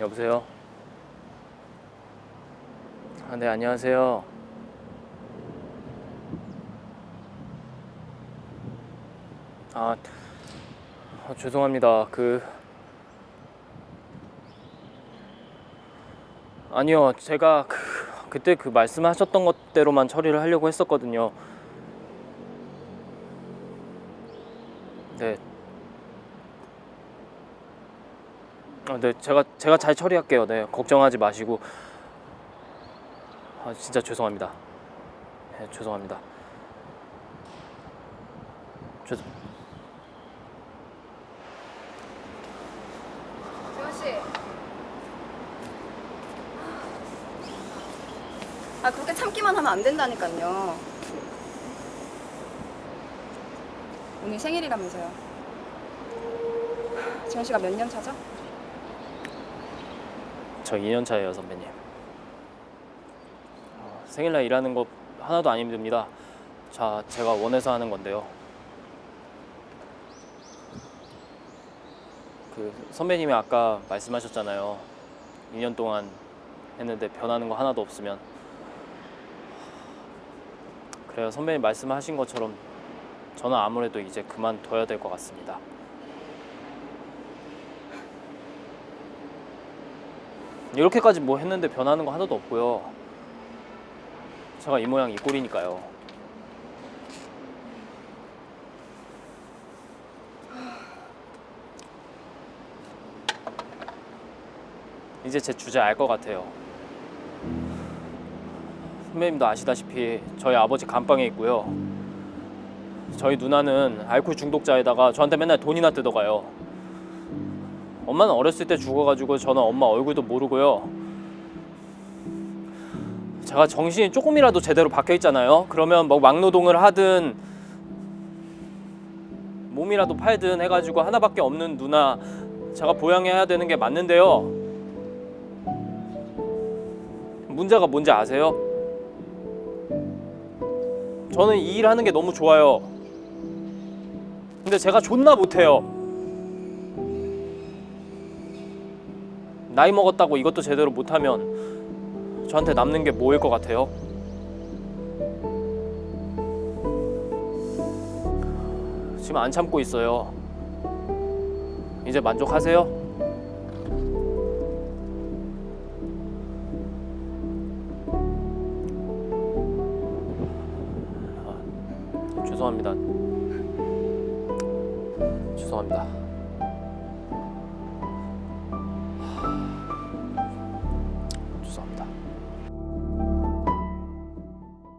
여보세요? 아, 네, 안녕하세요. 아, 아, 죄송합니다. 그 아니요, 제가 그 그때 그 말씀하셨던 것대로만 처리를 하려고 했었거든요. 네. 아, 네, 제가 제가 잘 처리할게요. 네, 걱정하지 마시고. 아, 진짜 죄송합니다. 네, 죄송합니다. 죄송. 재원 씨. 아 그렇게 참기만 하면 안 된다니까요. 오늘 생일이라면서요. 재원 씨가 몇 년 차죠? 저 2년 차예요, 선배님. 어, 생일날 일하는 거 하나도 안 힘듭니다. 자, 제가 원해서 하는 건데요. 그 선배님이 아까 말씀하셨잖아요. 2년 동안 했는데 변하는 거 하나도 없으면 그래요. 선배님 말씀하신 것처럼 저는 아무래도 이제 그만둬야 될 것 같습니다. 이렇게까지 뭐 했는데 변하는 거 하나도 없고요. 제가 이 모양 이 꼴이니까요. 이제 제 주제 알 것 같아요. 선배님도 아시다시피 저희 아버지 감방에 있고요. 저희 누나는 알코올 중독자에다가 저한테 맨날 돈이나 뜯어가요. 엄마는 어렸을 때 죽어가지고 저는 엄마 얼굴도 모르고요. 제가 정신이 조금이라도 제대로 박혀 있잖아요. 그러면 뭐 막노동을 하든 몸이라도 팔든 해가지고 하나밖에 없는 누나 제가 보양해야 되는 게 맞는데요. 문제가 뭔지 아세요? 저는 이 일 하는 게 너무 좋아요. 근데 제가 존나 못해요. 나이 먹었다고 이것도 제대로 못하면 저한테 남는 게 뭐일 것 같아요? 지금 안 참고 있어요. 이제 만족하세요? 죄송합니다. 죄송합니다.